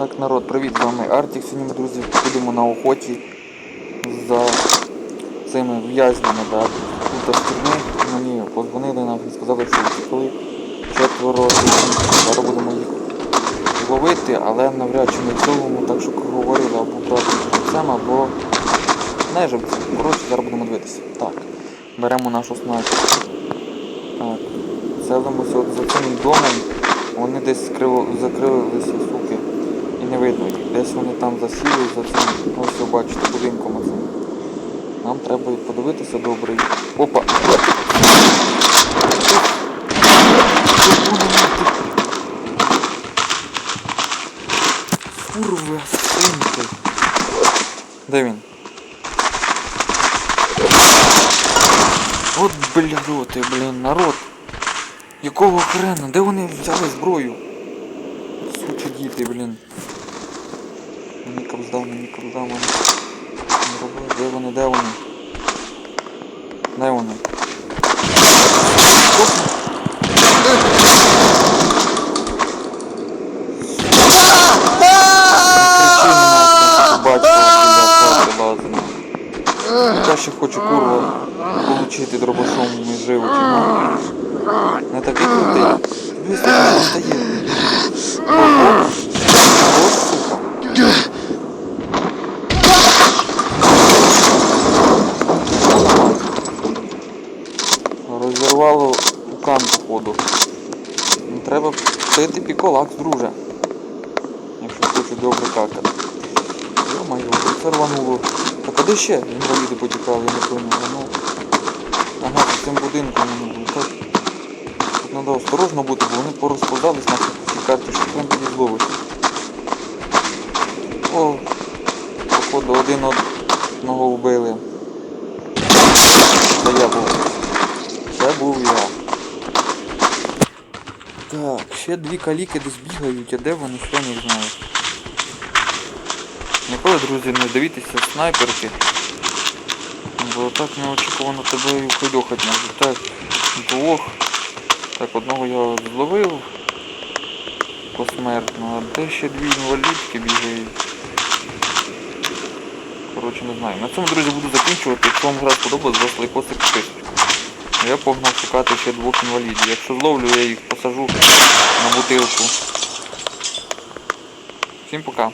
Так, народ, привіт, з вами Артік. Сьогодні ми, друзі, будемо на охоті за цими в'язнями, да, тут з тюрми. Мені позвонили нам і сказали, що втекли четверо. Зараз будемо їх ловити, але навряд чи в цілому, так що говорили або брати живцем, або не живцем. Коротше, зараз будемо дивитися. Так, беремо нашу снайпу. Так, селимося от за цим домом. Вони десь закрилися, видно. Десь вони там засіли за цим, ось ви бачите, будинком оцим. Нам треба подивитися добре. Опа! Курва, синки. Де він? От блядоти, блін, народ. Якого хрена? Де вони взяли зброю? Сучі діти, блін. Мені крузда, мені крузда, мені. Не. Де вони, де вони? Де вони? Я ще хочу курва получити дробашом між живучи. Не такий крутий. Тобі стає Розірвало пукан, походу. Ну, Треба пити піколакс, друже. Якщо хочу добре какати. Йо-моє, це рвануло. Так а де ще? Інваліди потікали, я не пойму. Ну, ага, за цим будинком були. Так. Тут треба осторожно бути, бо вони порозповзались на цій карті, що прям тоді зловиш. О, походу один одного вбили. Це я був. Це був я. Так, ще дві каліки десь бігають, а де вони, хто не знає. Ніколи, друзі, не дивіться снайперки. Бо так неочікувано тебе і вхайдохать можуть. Так, двох. Так, одного я зловив посмертно, а де ще дві інвалідки бігають. Коротше, не знаю. На цьому, друзі, буду закінчувати. Якщо вам гра сподобалась, вас лайкосик підписочку. Я погнав шукати ще двох інвалідів. Якщо зловлю, я їх посажу на бутилку. Всім пока.